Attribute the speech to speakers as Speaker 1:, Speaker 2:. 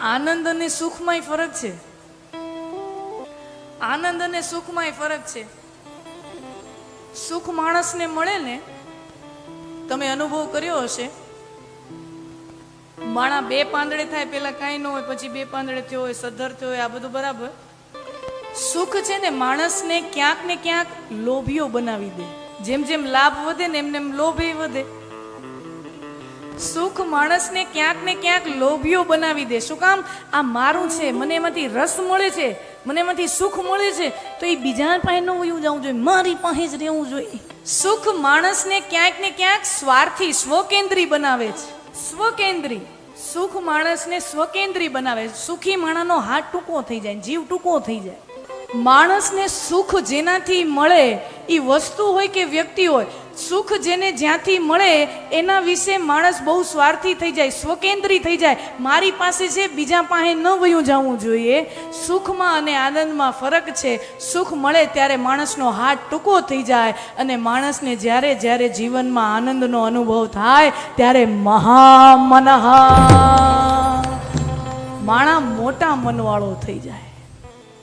Speaker 1: આનંદ અને સુખમાંય ફરક છે. આનંદ અને સુખમાંય ફરક છે. સુખ માણસને મળે ને, તમે અનુભવ કર્યો હશે. માણા બે પાંદડે થાય, પેલા કાંઈ ન હોય, પછી બે પાંદડે થયો હોય, સદ્ધર થયો હોય, આ બધું બરાબર. સુખ છે ને માણસને ક્યાંક ને ક્યાંક લોભીઓ બનાવી દે. જેમ જેમ લાભ વધે ને એમને એમ લોભ વધે. સુખ માણસને ક્યાંક ને ક્યાંક લોભીઓ બનાવી દે. શું કામ? આ મારું છે, મને એમાંથી રસ મળે છે, મને એમાંથી સુખ મળે છે, તો એ બીજા પાસે ન વયું જવું જોઈએ, મારી પાસે જ રહેવું જોઈએ. સુખ માણસને ક્યાંક ને ક્યાંક સ્વાર્થી સ્વકેન્દ્રી બનાવે છે. સ્વકેન્દ્રી. સુખ માણસને સ્વકેન્દ્રી બનાવે છે. સુખી માણસનો હાથ ટૂંકો થઈ જાય જીવ ટૂંકો થઈ જાય. માણસને સુખ જેનાથી મળે એ વસ્તુ હોય કે વ્યક્તિ હોય સુખ જેને જ્યાંથી મળે એના વિશે માણસ બહુ સ્વાર્થી થઈ જાય, સ્વકેન્દ્રી થઈ જાય. મારી પાસે છે બીજા પાસે ન વયું જવું જોઈએ, સુખમાં અને આનંદમાં ફરક છે. સુખ મળે ત્યારે માણસનો હાથ ટૂંકો થઈ જાય અને માણસને જ્યારે જ્યારે જીવનમાં આનંદનો અનુભવ થાય ત્યારે મહામનહા. માણા મોટા મનવાળો થઈ જાય.